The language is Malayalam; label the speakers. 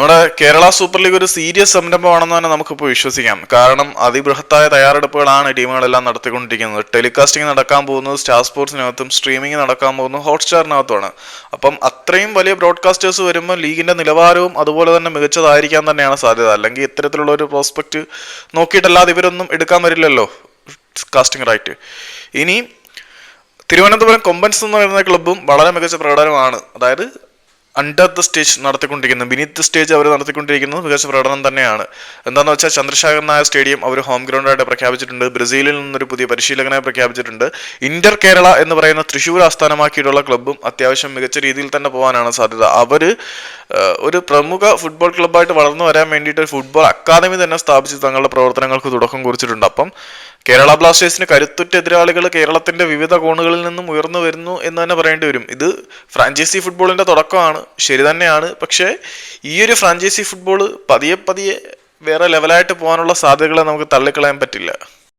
Speaker 1: നമ്മുടെ കേരള സൂപ്പർ ലീഗ് ഒരു സീരിയസ് സംരംഭമാണെന്ന് തന്നെ നമുക്കിപ്പോൾ വിശ്വസിക്കാം. കാരണം അതിബൃഹത്തായ തയ്യാറെടുപ്പുകളാണ് ടീമുകളെല്ലാം നടത്തിക്കൊണ്ടിരിക്കുന്നത്. ടെലികാസ്റ്റിംഗ് നടക്കാൻ പോകുന്നത് സ്റ്റാർ സ്പോർട്സിനകത്തും സ്ട്രീമിംഗ് നടക്കാൻ പോകുന്നത് ഹോട്ട്സ്റ്റാറിനകത്തുമാണ്. അപ്പം അത്രയും വലിയ ബ്രോഡ്കാസ്റ്റേഴ്സ് വരുമ്പോൾ ലീഗിന്റെ നിലവാരവും അതുപോലെ തന്നെ മികച്ചതായിരിക്കാൻ തന്നെയാണ് സാധ്യത. അല്ലെങ്കിൽ ഇത്തരത്തിലുള്ള ഒരു പ്രോസ്പെക്റ്റ് നോക്കിയിട്ടല്ലാതെ ഇവരൊന്നും എടുക്കാൻ വരില്ലല്ലോ കാസ്റ്റിംഗ് റൈറ്റ്. ഇനി തിരുവനന്തപുരം കൊമ്പൻസ് എന്ന് പറയുന്ന ക്ലബ്ബും വളരെ മികച്ച പ്രകടനമാണ്. അതായത് അണ്ടർ ദ സ്റ്റേജ് നടത്തിക്കൊണ്ടിരിക്കുന്നത് ബിനീത് ദ സ്റ്റേജ് അവർ നടത്തിക്കൊണ്ടിരിക്കുന്നത് മികച്ച പ്രകടനം തന്നെയാണ്. എന്താണെന്ന് വെച്ചാൽ ചന്ദ്രശേഖർ നായർ സ്റ്റേഡിയം അവർ ഹോം ഗ്രൗണ്ടായിട്ട് പ്രഖ്യാപിച്ചിട്ടുണ്ട്. ബ്രസീലിൽ നിന്നൊരു പുതിയ പരിശീലകനെ പ്രഖ്യാപിച്ചിട്ടുണ്ട്. ഇന്റർ കേരള എന്ന് പറയുന്ന തൃശ്ശൂർ ആസ്ഥാനമാക്കിയിട്ടുള്ള ക്ലബ്ബും അത്യാവശ്യം മികച്ച രീതിയിൽ തന്നെ പോകാനാണ് സാധ്യത. അവർ ഒരു പ്രമുഖ ഫുട്ബോൾ ക്ലബ്ബായിട്ട് വളർന്നു വരാൻ വേണ്ടിയിട്ട് ഒരു ഫുട്ബോൾ അക്കാദമി തന്നെ സ്ഥാപിച്ച് തങ്ങളുടെ പ്രവർത്തനങ്ങൾക്ക് തുടക്കം കുറിച്ചിട്ടുണ്ട്. അപ്പം കേരള ബ്ലാസ്റ്റേഴ്സിന് കരുത്തുറ്റ എതിരാളികൾ കേരളത്തിന്റെ വിവിധ കോണുകളിൽ നിന്നും ഉയർന്നു വരുന്നു എന്ന് തന്നെ പറയേണ്ടി വരും. ഇത് ഫ്രാഞ്ചൈസി ഫുട്ബോളിന്റെ തുടക്കമാണ്. ശരി തന്നെയാണ്. പക്ഷേ ഈ ഒരു ഫ്രാഞ്ചൈസി ഫുട്ബോൾ പതിയെ പതിയെ വേറെ ലെവലായിട്ട് പോകാനുള്ള സാധ്യതകളെ നമുക്ക് തള്ളിക്കളയാൻ പറ്റില്ല.